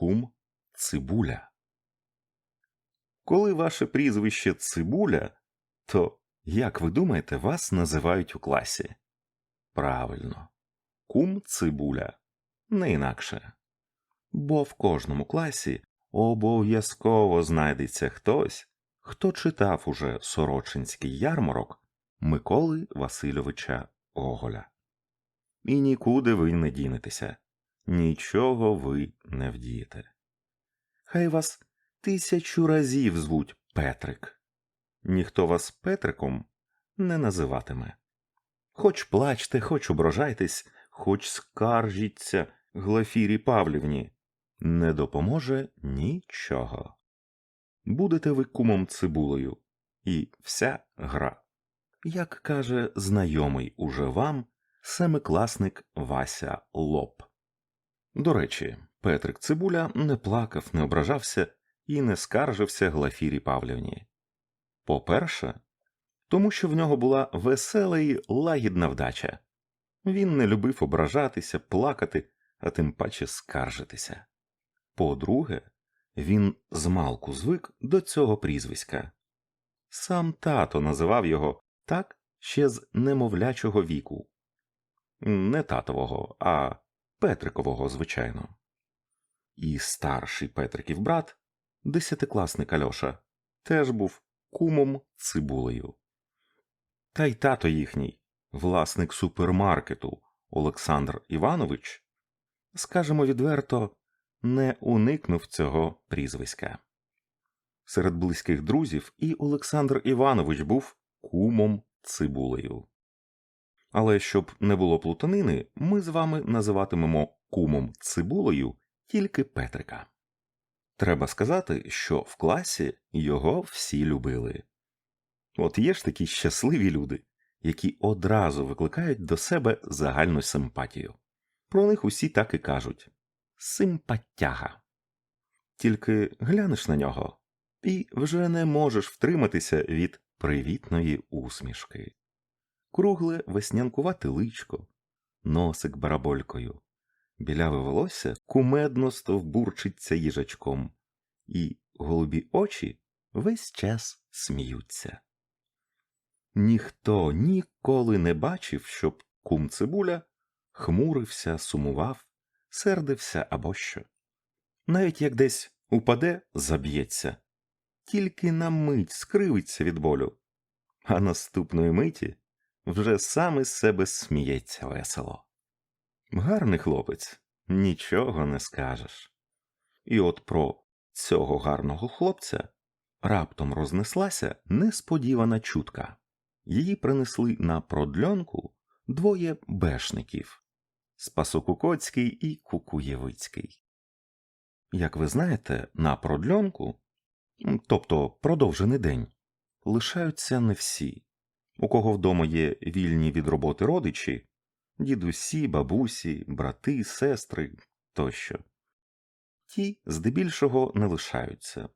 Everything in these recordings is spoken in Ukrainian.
кум Цибуля. Коли ваше прізвище Цибуля, то, як ви думаєте, вас називають у класі? Правильно, кум Цибуля, не інакше. Бо в кожному класі обов'язково знайдеться хтось, хто читав уже Сорочинський ярмарок Миколи Васильовича Оголя. І нікуди ви не дінетеся, нічого ви не вдієте. Хай вас тисячу разів звуть Петрик. Ніхто вас Петриком не називатиме. Хоч плачте, хоч ображайтесь, хоч скаржіться Глафірі Павлівні, не допоможе нічого. Будете ви кумом цибулею, і вся гра. Як каже знайомий уже вам семикласник Вася Лоб. До речі, Петрик Цибуля не плакав, не ображався і не скаржився Глафірі Павлівні. По-перше, тому що в нього була весела і лагідна вдача. Він не любив ображатися, плакати, а тим паче скаржитися. По-друге, він змалку звик до цього прізвиська. Сам тато називав його так ще з немовлячого віку. Не татового, а Петрикового, звичайно. І старший Петриків брат, десятикласник Альоша, теж був кумом цибулею. Та й тато їхній, власник супермаркету Олександр Іванович, скажемо відверто, не уникнув цього прізвиська. Серед близьких друзів і Олександр Іванович був кумом цибулею. Але щоб не було плутанини, ми з вами називатимемо кумом цибулею тільки Петрика. Треба сказати, що в класі його всі любили. От є ж такі щасливі люди, які одразу викликають до себе загальну симпатію. Про них усі так і кажуть симпатяга. Тільки глянеш на нього і вже не можеш втриматися від привітної усмішки. Кругле веснянкувате личко, носик бараболькою, біляве волосся кумедно стовбурчиться їжачком, і голубі очі весь час сміються. Ніхто ніколи не бачив, щоб кум цибуля хмурився, сумував, сердився або що. Навіть як десь упаде, заб'ється, тільки на мить скривиться від болю, а наступної миті вже сам із себе сміється весело. Гарний хлопець, нічого не скажеш. І от про цього гарного хлопця раптом рознеслася несподівана чутка. Її принесли на продльонку двоє бешників Спасокукоцький і Кукуєвицький. Як ви знаєте, на продльонку, тобто продовжений день, лишаються не всі, у кого вдома є вільні від роботи родичі, дідусі, бабусі, брати, сестри тощо. Ті здебільшого не лишаються.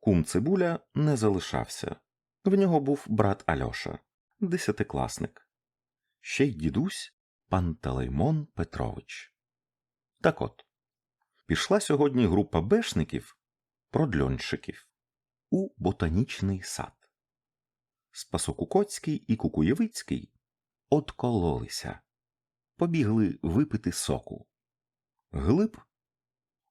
Кум цибуля не залишався. В нього був брат Альоша, десятикласник, ще й дідусь Пантелеймон Петрович. Так от, пішла сьогодні група бешників, продльонщиків, у ботанічний сад. Спасокукоцький і Кукуєвицький откололися, побігли випити соку. Глиб,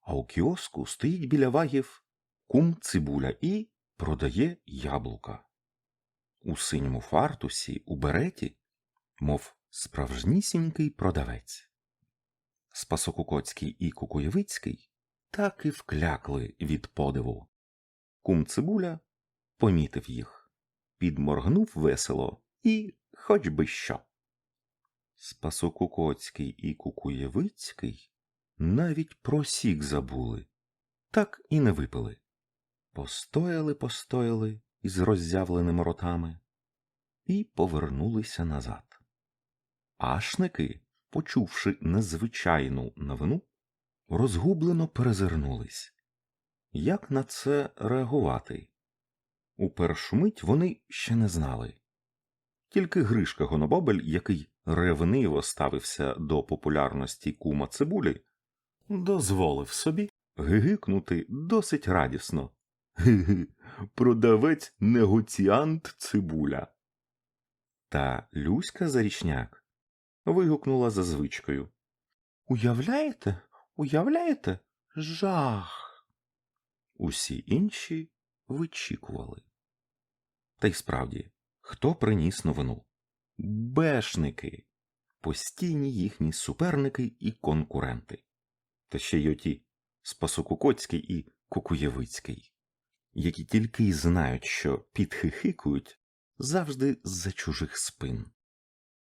а у кіоску стоїть біля вагів кум цибуля і продає яблука. У синьому фартусі, у береті, мов справжнісінький продавець. Спасокукоцький і Кукуєвицький так і вклякли від подиву. Кум цибуля помітив їх, підморгнув весело і хоч би що. Спасокукоцький і Кукуєвицький навіть про сік забули, так і не випили. Постояли, постояли із роззявленими ротами і повернулися назад. Ашники, почувши незвичайну новину, розгублено перезирнулись. Як на це реагувати? У першу мить вони ще не знали. Тільки Гришка Гонобобель, який ревниво ставився до популярності кума цибулі, дозволив собі гигикнути досить радісно. Ги-ги, продавець негоціант цибуля. Та Люська Зарічняк вигукнула за звичкою. Уявляєте, уявляєте? Жах. Усі інші вичікували. Та й справді, хто приніс новину? Бешники, постійні їхні суперники і конкуренти. Та ще й оті Спасокукоцький і Кукуєвицький, які тільки й знають, що підхихикують завжди з-за чужих спин.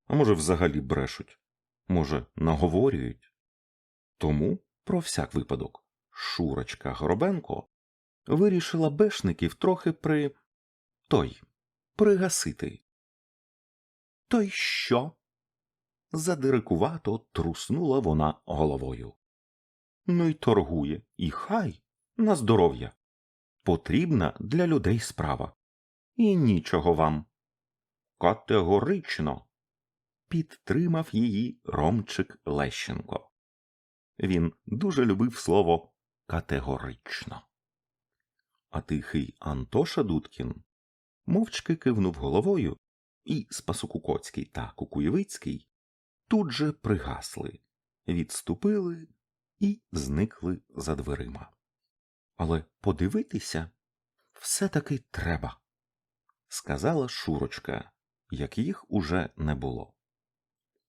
А може, взагалі брешуть, може, наговорюють. Тому, про всяк випадок, Шурочка Горобенко вирішила бешників трохи при той пригасити. То й що? Задирикувато труснула вона головою. Ну й торгує, і хай на здоров'я. Потрібна для людей справа. І нічого вам. Категорично. Підтримав її Ромчик Лещенко. Він дуже любив слово категорично. А тихий Антоша Дудкін мовчки кивнув головою, і Спасокукоцький та Кукуєвицький тут же пригасли, відступили і зникли за дверима. Але подивитися все таки треба, сказала Шурочка, як їх уже не було.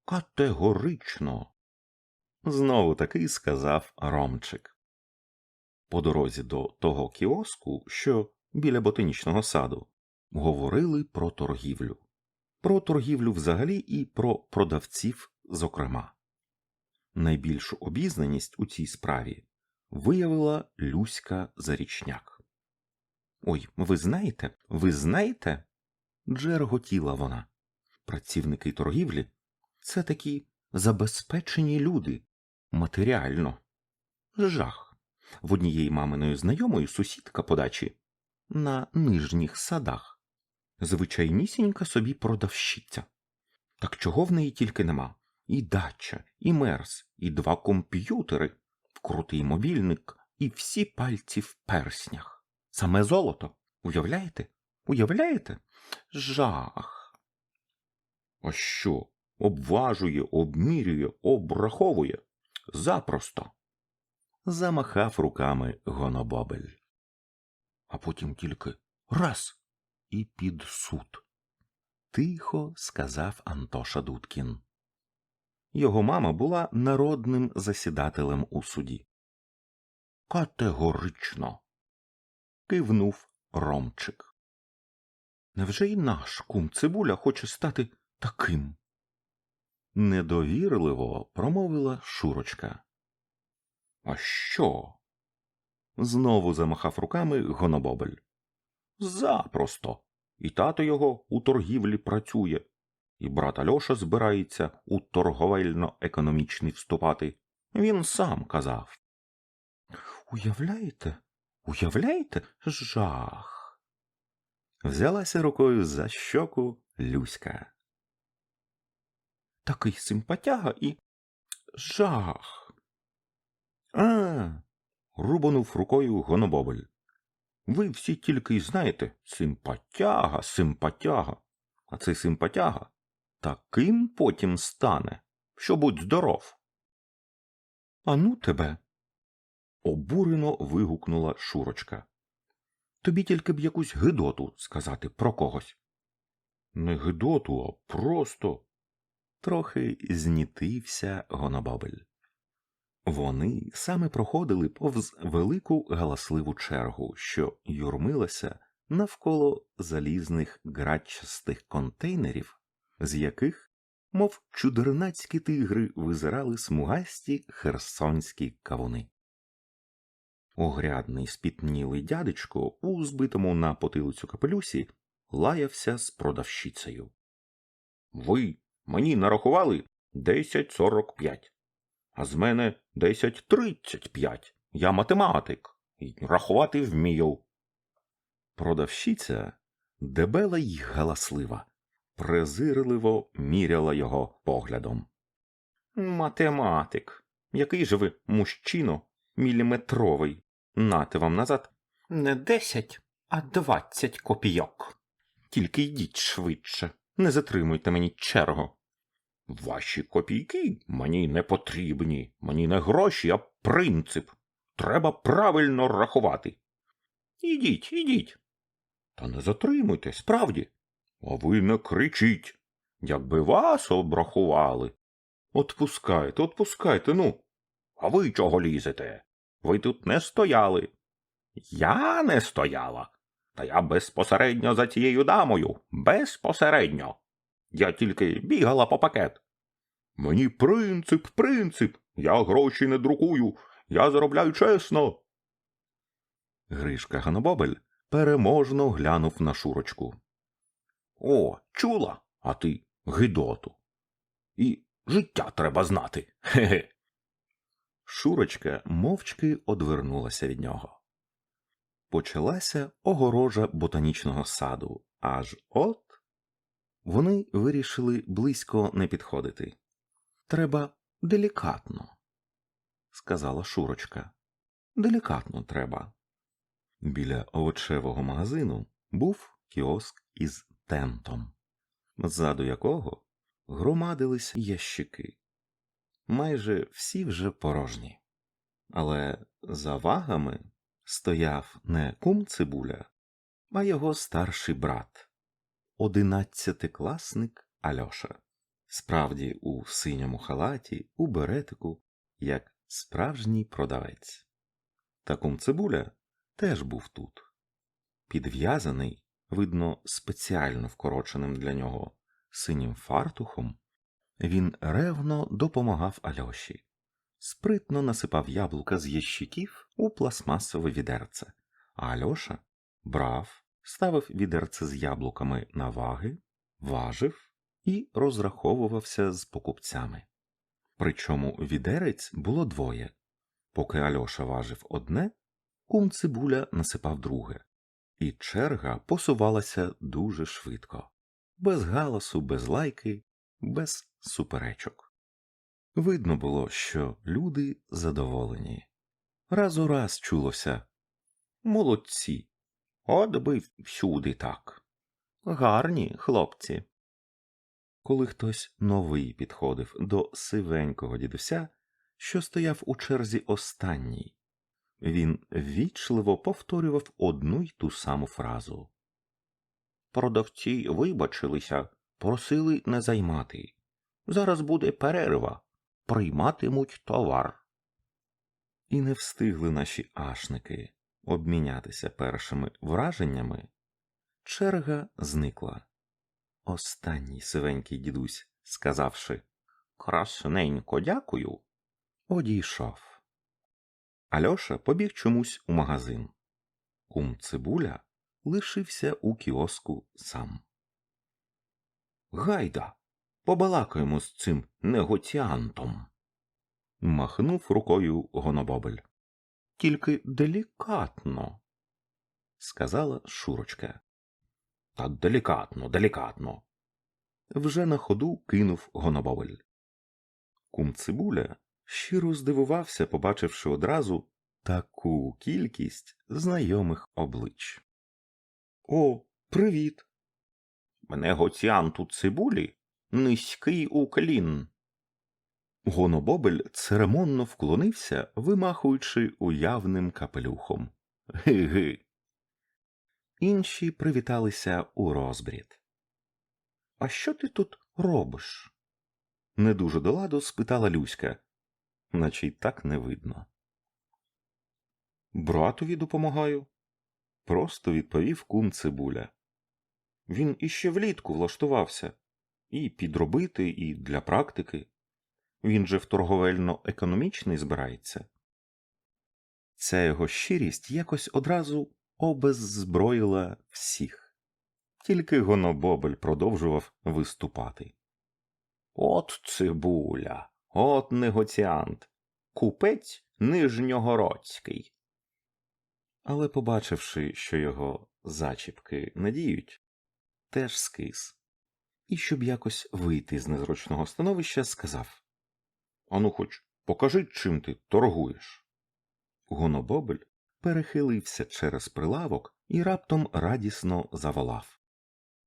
Категорично. Знову таки сказав Ромчик. По дорозі до того кіоску, що біля ботанічного саду, говорили про торгівлю, про торгівлю взагалі і про продавців, зокрема. Найбільшу обізнаність у цій справі виявила Люська Зарічняк. Ой, ви знаєте, ви знаєте? джерготіла вона. Працівники торгівлі це такі забезпечені люди матеріально. Жах. В однієї маминої знайомої сусідка по дачі на нижніх садах. Звичайнісінька собі продавщиця. Так чого в неї тільки нема? І дача, і мерз, і два комп'ютери, крутий мобільник, і всі пальці в перснях. Саме золото. Уявляєте? Уявляєте? Жах. А що? Обважує, обмірює, обраховує. Запросто. Замахав руками Гонобобель. А потім тільки раз і під суд. Тихо сказав Антоша Дудкін. Його мама була народним засідателем у суді. Категорично. кивнув Ромчик. Невже й наш кум цибуля хоче стати таким? Недовірливо промовила Шурочка. А що? Знову замахав руками Гонобобель. Запросто. І тато його у торгівлі працює, і брат Альоша збирається у торговельно-економічний вступати. Він сам казав. Уявляєте, уявляєте, жах. Взялася рукою за щоку Люська. Такий симпатяга і жах. А. рубанув рукою Гонобобель. Ви всі тільки й знаєте симпатяга, симпатяга. А цей симпатяга таким потім стане, що будь здоров. Ану тебе. обурено вигукнула Шурочка. Тобі тільки б якусь гидоту сказати про когось. Не гидоту, а просто. Трохи знітився Гонобабель. Вони саме проходили повз велику галасливу чергу, що юрмилася навколо залізних градчастих контейнерів, з яких, мов чудернацькі тигри, визирали смугасті херсонські кавуни. Огрядний спітнілий дядечко у збитому на потилицю капелюсі лаявся з продавщицею. Ви мені нарахували десять сорок п'ять, а з мене десять тридцять п'ять. Я математик і рахувати вмію. Продавщиця дебела й галаслива, презирливо міряла його поглядом. Математик, який же ви, мужчино, міліметровий. Нате вам назад. Не десять, а двадцять копійок. Тільки йдіть швидше, не затримуйте мені чергу. Ваші копійки мені не потрібні, мені не гроші, а принцип. Треба правильно рахувати. Ідіть, ідіть. Та не затримуйте, справді. А ви не кричіть. Якби вас обрахували. Отпускайте, отпускайте, ну. А ви чого лізете? Ви тут не стояли. Я не стояла. Та я безпосередньо за цією дамою. Безпосередньо. Я тільки бігала по пакет. Мені принцип, принцип. Я гроші не друкую. Я заробляю чесно. Гришка Ганобобель переможно глянув на Шурочку. О, чула, а ти гидоту. І життя треба знати. Хе-хе. Шурочка мовчки одвернулася від нього. Почалася огорожа ботанічного саду, аж от вони вирішили близько не підходити. Треба делікатно, сказала Шурочка. Делікатно треба. Біля овочевого магазину був кіоск із тентом, ззаду якого громадились ящики. Майже всі вже порожні. Але за вагами стояв не кум цибуля, а його старший брат, одинадцятикласник Альоша. Справді у синьому халаті, у беретику, як справжній продавець. Та кум цибуля теж був тут. Підв'язаний, видно, спеціально вкороченим для нього синім фартухом, він ревно допомагав Альоші, спритно насипав яблука з ящиків у пластмасове відерце, а Альоша брав, ставив відерце з яблуками на ваги, важив і розраховувався з покупцями. Причому відерець було двоє. Поки Альоша важив одне, кум цибуля насипав друге, і черга посувалася дуже швидко, без галасу, без лайки, без суперечок. Видно було, що люди задоволені. Раз у раз чулося молодці, от би всюди так. Гарні хлопці. Коли хтось новий підходив до сивенького дідуся, що стояв у черзі останній, він ввічливо повторював одну й ту саму фразу. Продавці вибачилися, просили не займати. Зараз буде перерва, прийматимуть товар. І не встигли наші ашники обмінятися першими враженнями. Черга зникла. Останній сивенький дідусь, сказавши Красненько дякую, одійшов. Альоша побіг чомусь у магазин. Кум цибуля лишився у кіоску сам. Гайда, побалакаємо з цим негоціантом. Махнув рукою гонобобель. Тільки делікатно, сказала Шурочка. Та делікатно, делікатно. Вже на ходу кинув гонобобель. Кум цибуля щиро здивувався, побачивши одразу таку кількість знайомих облич. О, привіт. Мене гоціанту цибулі низький уклін. Гонобобель церемонно вклонився, вимахуючи уявним капелюхом. Ги-ги. Інші привіталися у розбрід. А що ти тут робиш? Не дуже до ладу спитала Люська, наче й так не видно. Братові допомагаю, просто відповів кум цибуля. Він іще влітку влаштувався і підробити, і для практики. Він же в торговельно-економічний збирається. Ця його щирість якось одразу обеззброїла всіх. Тільки гонобобель продовжував виступати. От цибуля, от негоціант, купець нижньогородський. Але, побачивши, що його зачіпки не діють, теж скис. І щоб якось вийти з незручного становища, сказав Ану, хоч покажи, чим ти торгуєш. Гонобобель перехилився через прилавок і раптом радісно заволав.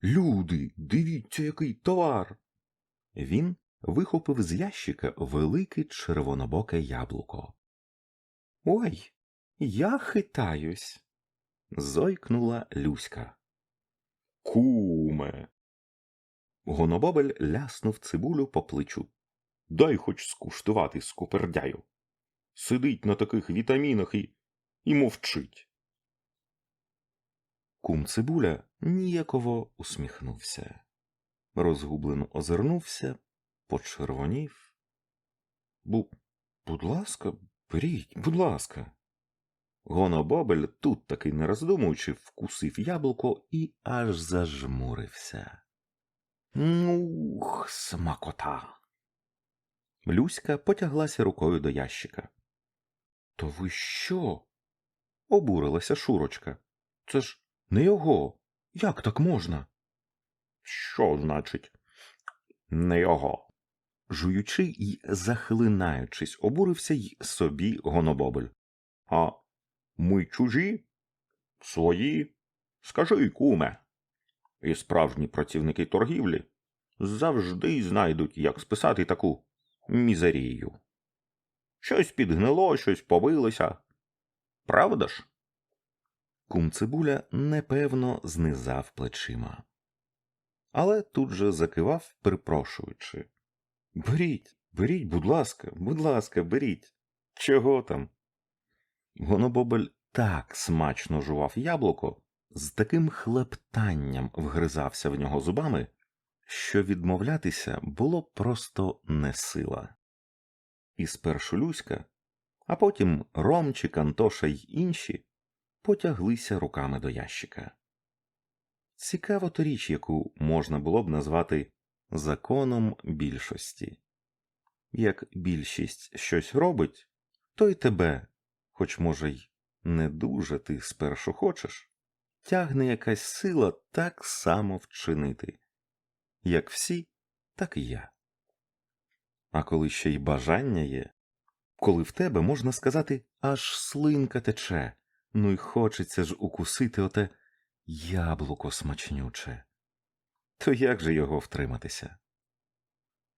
Люди, дивіться, який товар. Він вихопив з ящика велике червонобоке яблуко. Ой, я хитаюсь. зойкнула Люська. Куме. Гонобобель ляснув цибулю по плечу. Дай хоч скуштувати скупердяю. Сидить на таких вітамінах і, і мовчить. Кум цибуля ніяково усміхнувся. Розгублено озирнувся, почервонів. Бу, будь ласка, беріть, будь ласка. Гонобобель, тут таки не роздумуючи, вкусив яблуко і аж зажмурився. Нух, смакота. Люська потяглася рукою до ящика. То ви що? обурилася Шурочка. Це ж не його. Як так можна? Що значить, не його? Жуючи і захлинаючись, обурився й собі гонобобель. А ми чужі? Свої? Скажи, куме. І справжні працівники торгівлі завжди знайдуть, як списати таку мізерію. Щось підгнило, щось побилося. Правда ж? Кум цибуля непевно знизав плечима. Але тут же закивав, припрошуючи. Беріть, беріть, будь ласка, будь ласка, беріть. Чого там? Гонобобель так смачно жував яблуко, з таким хлептанням вгризався в нього зубами, що відмовлятися було просто не сила. І спершу Люська, а потім Ромчик, Антоша й інші потяглися руками до ящика. Цікаво то річ, яку можна було б назвати законом більшості. Як більшість щось робить, то й тебе, хоч, може, й не дуже ти спершу хочеш, тягне якась сила так само вчинити. Як всі, так і я. А коли ще й бажання є, коли в тебе, можна сказати, аж слинка тече, ну й хочеться ж укусити оте яблуко смачнюче. То як же його втриматися?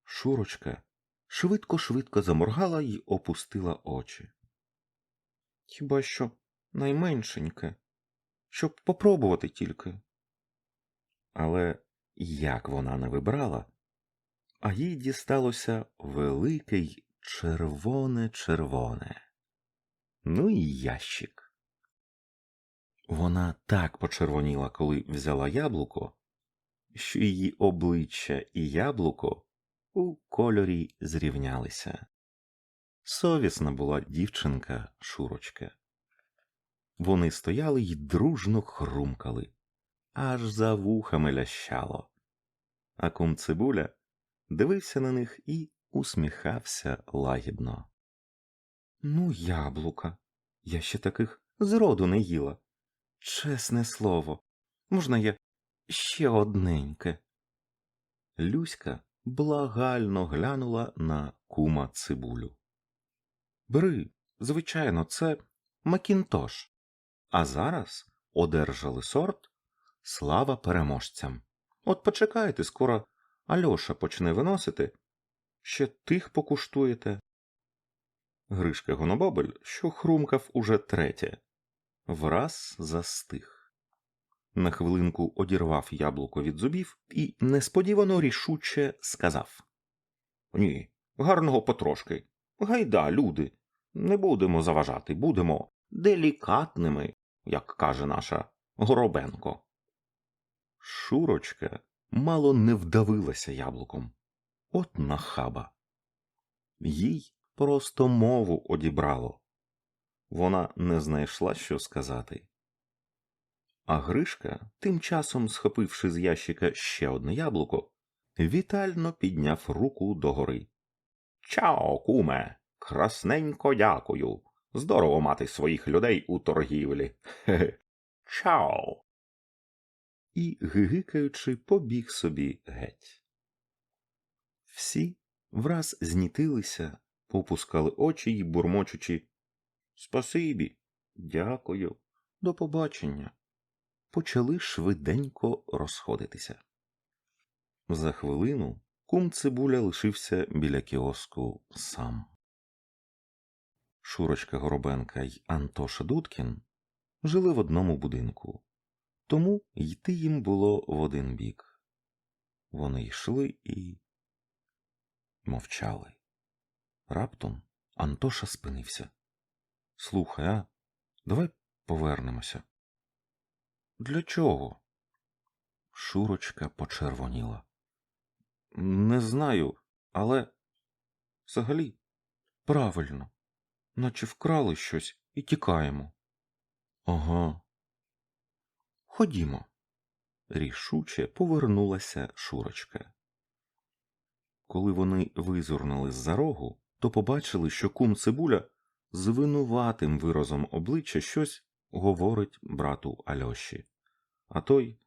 Шурочка швидко-швидко заморгала й опустила очі. Хіба що найменшеньке, щоб попробувати тільки. Але як вона не вибрала, а їй дісталося велике й червоне-червоне. Ну і ящик. Вона так почервоніла, коли взяла яблуко, що її обличчя і яблуко у кольорі зрівнялися. Совісна була дівчинка Шурочка. Вони стояли й дружно хрумкали, аж за вухами лящало. А кум цибуля дивився на них і усміхався лагідно. Ну, яблука, я ще таких зроду не їла. Чесне слово, можна я ще одненьке. Люська благально глянула на кума цибулю. Бери, звичайно, це Макінтош. А зараз одержали сорт слава переможцям. От почекайте, скоро Альоша почне виносити, ще тих покуштуєте. Гришка Гонобобель, що хрумкав уже третє, враз застиг. На хвилинку одірвав яблуко від зубів і несподівано рішуче сказав Ні, гарного потрошки. Гайда, люди, не будемо заважати, будемо делікатними, як каже наша Горобенко. Шурочка мало не вдавилася яблуком. От нахаба. Їй просто мову одібрало. Вона не знайшла, що сказати. А Гришка, тим часом схопивши з ящика ще одне яблуко, вітально підняв руку догори. Чао, куме, красненько дякую. Здорово мати своїх людей у торгівлі. Хе-хе. Чао. І, гигикаючи, побіг собі геть. Всі враз знітилися, попускали очі й бурмочучи. Спасибі. Дякую. До побачення. Почали швиденько розходитися. За хвилину кум цибуля лишився біля кіоску сам. Шурочка Горобенка й Антоша Дудкін жили в одному будинку, тому йти їм було в один бік. Вони йшли і мовчали. Раптом Антоша спинився. Слухай, а давай повернемося. Для чого? Шурочка почервоніла. Не знаю, але взагалі правильно, наче вкрали щось і тікаємо. Ага. Ходімо. Рішуче повернулася Шурочка. Коли вони визирнули з-за рогу, то побачили, що кум цибуля з винуватим виразом обличчя щось говорить брату Альоші, а той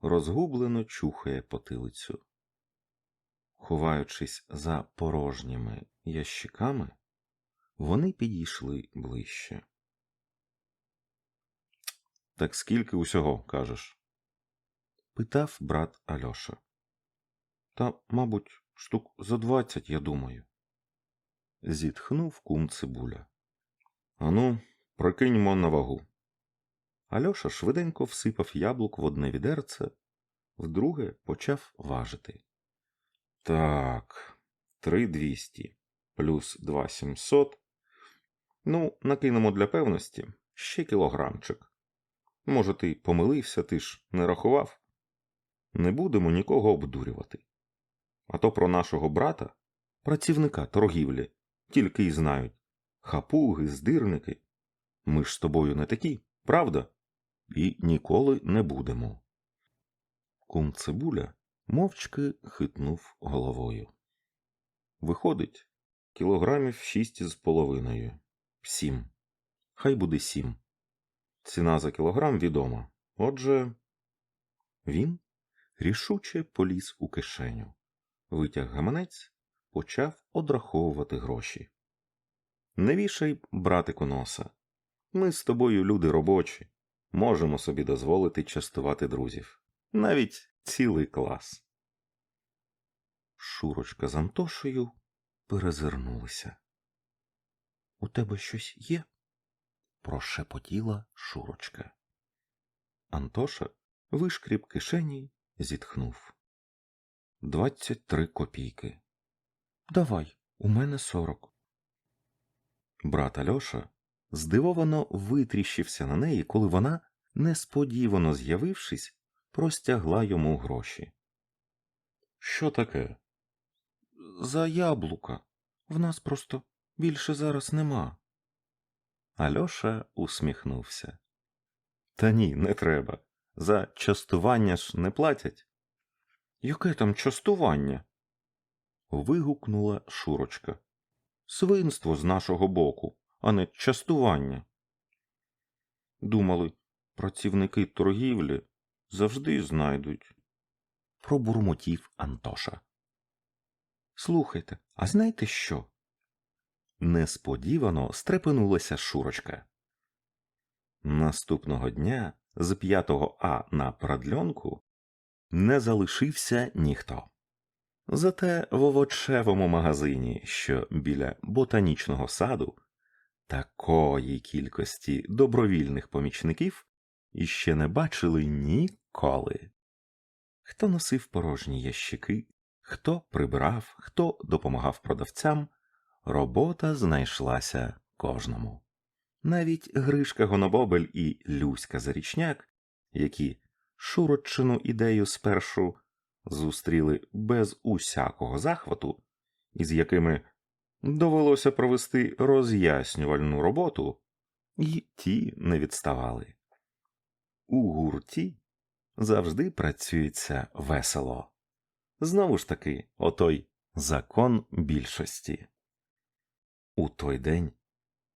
розгублено чухає потилицю. Ховаючись за порожніми ящиками, вони підійшли ближче. Так скільки усього кажеш? питав брат Альоша. Та, мабуть, штук за двадцять, я думаю. Зітхнув кум цибуля. Ану, прокиньмо на вагу. Альоша швиденько всипав яблук в одне відерце, вдруге почав важити. Так, три двісті плюс два сімсот. Ну, накинемо для певності ще кілограмчик. Може, ти помилився, ти ж не рахував? Не будемо нікого обдурювати. А то про нашого брата, працівника торгівлі, тільки й знають хапуги, здирники. Ми ж з тобою не такі, правда? І ніколи не будемо. Кум цибуля мовчки хитнув головою. Виходить, кілограмів шість з половиною. Сім. Хай буде сім. Ціна за кілограм відома. Отже, він рішуче поліз у кишеню, витяг гаманець, почав одраховувати гроші. Не вішай, братику, носа. Ми з тобою люди робочі, можемо собі дозволити частувати друзів, навіть цілий клас. Шурочка з Антошею перезирнулися. У тебе щось є? Прошепотіла Шурочка. Антоша вишкріб кишені, зітхнув. Двадцять три копійки. Давай, у мене сорок. Брат Альоша здивовано витріщився на неї, коли вона, несподівано з'явившись, простягла йому гроші. Що таке? За яблука. В нас просто більше зараз нема. Альоша усміхнувся. Та ні, не треба. За частування ж не платять. Яке там частування? вигукнула Шурочка. Свинство з нашого боку, а не частування. Думали, працівники торгівлі завжди знайдуть. Пробурмотів Антоша. Слухайте, а знаєте що? Несподівано стрепенулася Шурочка. Наступного дня з 5 А на продльонку не залишився ніхто. Зате в овочевому магазині, що біля ботанічного саду, такої кількості добровільних помічників іще не бачили ніколи. Хто носив порожні ящики, хто прибирав, хто допомагав продавцям, робота знайшлася кожному. Навіть Гришка Гонобобель і Люська Зарічняк, які шуроччину ідею спершу зустріли без усякого захвату, із якими довелося провести роз'яснювальну роботу, і ті не відставали. У гурті завжди працюється весело. Знову ж таки, отой закон більшості. У той день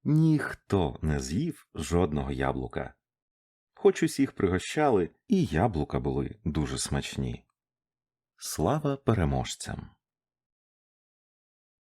ніхто не з'їв жодного яблука. Хоч усіх пригощали, і яблука були дуже смачні. Слава переможцям!